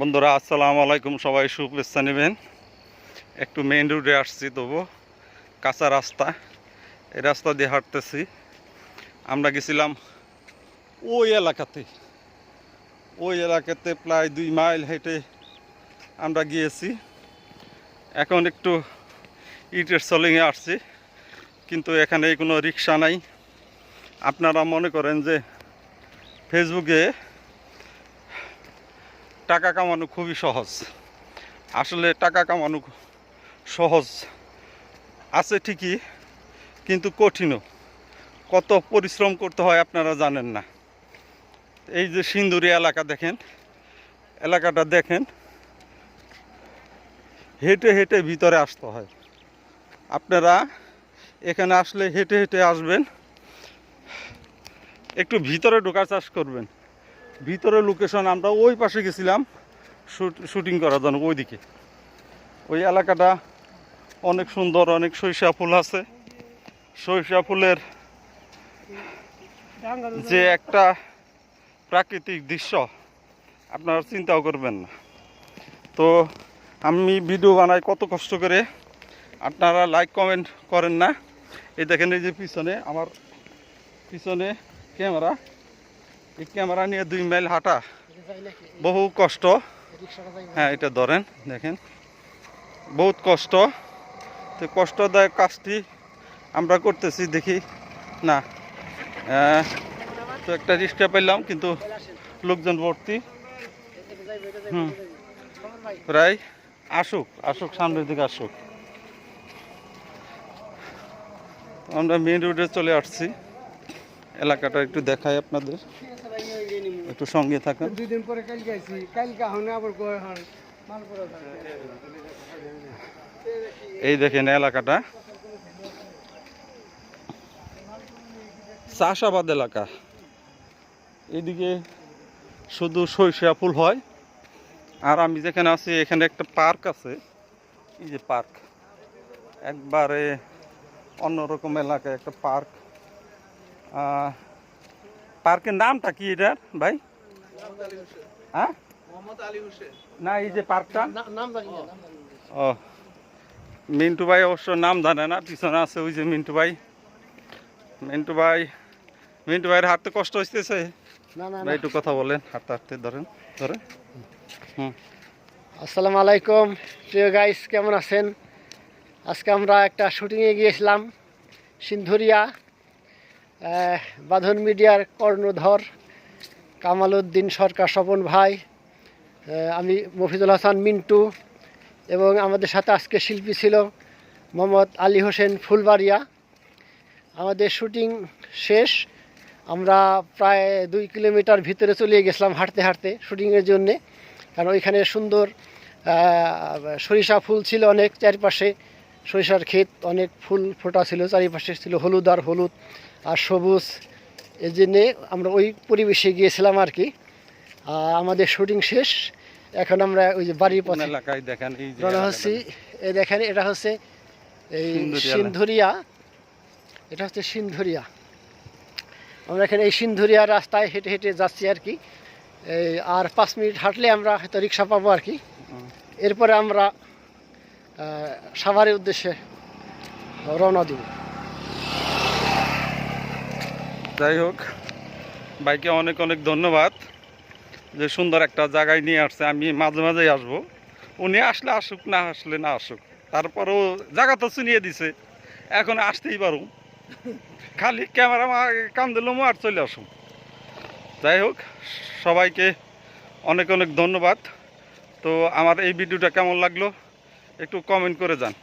বন্ধুরা, আসসালামু আলাইকুম সবাই, শুভেচ্ছা নেবেন। একটু মেইন রোডে আসছি তবু কাঁচা রাস্তা। এই রাস্তা দিয়ে হাঁটতেছি। আমরা গেছিলাম ওই এলাকাতে। ওই এলাকাতে প্রায় দুই মাইল হেঁটে আমরা গিয়েছি। এখন একটু ইটের সলিংয়ে আসছি, কিন্তু এখানে কোনো রিক্সা নাই। আপনারা মনে করেন যে ফেসবুকে টাকা কামানো খুবই সহজ। আসলে টাকা কামানো সহজ আছে ঠিকই, কিন্তু কঠিনও। কত পরিশ্রম করতে হয় আপনারা জানেন না। এই যে সিন্দুরি এলাকা দেখেন, এলাকাটা দেখেন, হেঁটে হেঁটে ভিতরে আসতে হয়। আপনারা এখানে আসলে হেঁটে হেঁটে আসবেন, একটু ভিতরে ঢোকার চাষ করবেন। ভিতরে লোকেশন আমরা ওই পাশে গেছিলাম শুটিং করার জন্য, ওইদিকে। ওই এলাকাটা অনেক সুন্দর, অনেক সরিষা ফুল আছে। সরিষা ফুলের যে একটা প্রাকৃতিক দৃশ্য, আপনারা চিন্তাও করবেন না। তো আমি ভিডিও বানাই কত কষ্ট করে। আপনারা লাইক কমেন্ট করেন না। এই দেখেন এই যে পিছনে, আমার পিছনে ক্যামেরা এই ক্যামেরা নিয়ে দুই মাইল হাঁটা বহু কষ্ট। হ্যাঁ এটা ধরেন দেখেন। বহুত কষ্ট। তো কষ্টদায়ক কাজটি আমরা করতেছি দেখি। না তো একটা রিক্সা পেলাম কিন্তু লোকজন ভর্তি। হুম। প্রায় আসুক আসুক সামনের দিকে আসুক। আমরা মেন রোডে চলে আসছি। এলাকাটা একটু দেখাই আপনাদের। একটু সঙ্গে থাকেন। দুই দিন পরে কালকে আইছি। কালকে হনে আবার কয় হন। এই দেখেন এলাকাটা। চাষাবাদ এলাকা। এদিকে শুধু সরিষা ফুল হয়। আর আমি যেখানে আছি এখানে একটা পার্ক আছে। এই যে পার্ক। একবারে অন্যরকম এলাকায় একটা পার্ক। পার্কের নামটা কি এটার ভাই? হ্যাঁ? না এই যে পার্কটা? নাম ও মিন্টু ভাই অবশ্য নাম জানে না পিছনে আছে ওই যে মিন্টু ভাই। মিন্টু ভাই মিন্টু ভাইয়ের হাঁটতে কষ্ট হইতেছে? না ভাই একটু কথা বলেন হাঁটতে হাঁটতে ধরেন ধরেন। হুম। আসসালামু আলাইকুম। প্রিয় গাইস কেমন আছেন? আজকে আমরা একটা শুটিংয়ে গিয়েছিলাম সিন্ধুরিয়া। বাঁধন মিডিয়ার কর্ণধর কামাল উদ্দিন সরকার স্বপন ভাই আমি মফিজুল হাসান মিন্টু এবং আমাদের সাথে আজকে শিল্পী ছিল মোহাম্মদ আলী হোসেন ফুলবাড়িয়া। আমাদের শুটিং শেষ। আমরা প্রায় দুই কিলোমিটার ভিতরে চলে গেছিলাম হাঁটতে হাঁটতে শুটিংয়ের জন্যে। কারণ ওইখানে সুন্দর সরিষা ফুল ছিল অনেক চারিপাশে। সরিষার ক্ষেত অনেক ফুল ফোটা ছিল, চারিপাশে ছিল হলুদ আর হলুদ। আর সবুজ এই জন্যে আমরা ওই পরিবেশে গিয়েছিলাম আর কি। আমাদের শুটিং শেষ। এখন আমরা ওই যে বাড়ির পথে এলাকায় দেখেন রওনা হচ্ছি। এই দেখেন এটা হচ্ছে এই সিন্ধুরিয়া। সিন্ধুরিয়া। এটা হচ্ছে সিন্ধুরিয়া। আমরা এখানে এই সিন্ধুরিয়া রাস্তায় হেঁটে হেঁটে যাচ্ছি আর কি। এই আর পাঁচ মিনিট হাঁটলে আমরা হয়তো রিক্সা পাবো আর কি। এরপরে আমরা সাভারের উদ্দেশ্যে রওনা দিব। যাই হোক বাইকে অনেক অনেক ধন্যবাদ যে সুন্দর একটা জায়গায় নিয়ে আসছে। আমি মাঝে মাঝেই আসব। উনি আসলে আসুক, না আসলে না আসুক। তারপরেও জায়গা তো চিনিয়ে দিছে। এখন আসতেই পারো। খালি ক্যামেরা কান দিলাম আর চলে আসুন যাই হোক, সবাইকে অনেক অনেক ধন্যবাদ। তো আমার এই ভিডিওটা কেমন লাগল, একটু কমেন্ট করে যান